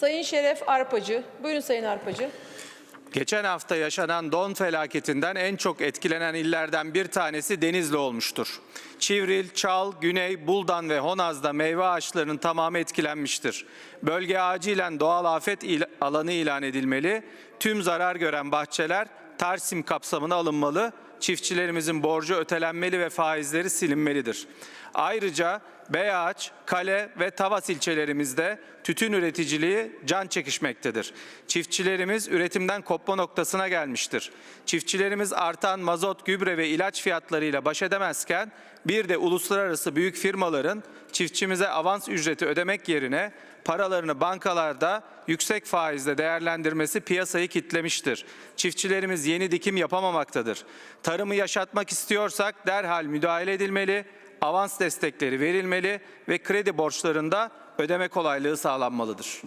Sayın Şeref Arpacı. Buyurun Sayın Arpacı. Geçen hafta yaşanan don felaketinden en çok etkilenen illerden bir tanesi Denizli olmuştur. Çivril, Çal, Güney, Buldan ve Honaz'da meyve ağaçlarının tamamı etkilenmiştir. Bölge acilen doğal afet il- alanı ilan edilmeli, tüm zarar gören bahçeler Tarsim kapsamına alınmalı, çiftçilerimizin borcu ötelenmeli ve faizleri silinmelidir. Ayrıca Beyağaç, Kale ve Tavas ilçelerimizde tütün üreticiliği can çekişmektedir. Çiftçilerimiz üretimden kopma noktasına gelmiştir. Çiftçilerimiz artan mazot, gübre ve ilaç fiyatlarıyla baş edemezken bir de uluslararası büyük firmaların çiftçimize avans ücreti ödemek yerine paralarını bankalarda yüksek faizle değerlendirmesi piyasayı kitlemiştir. Çiftçilerimiz yeni dikim yapamamaktadır. Tarımı yaşatmak istiyorsak derhal müdahale edilmeli, avans destekleri verilmeli ve kredi borçlarında ödeme kolaylığı sağlanmalıdır.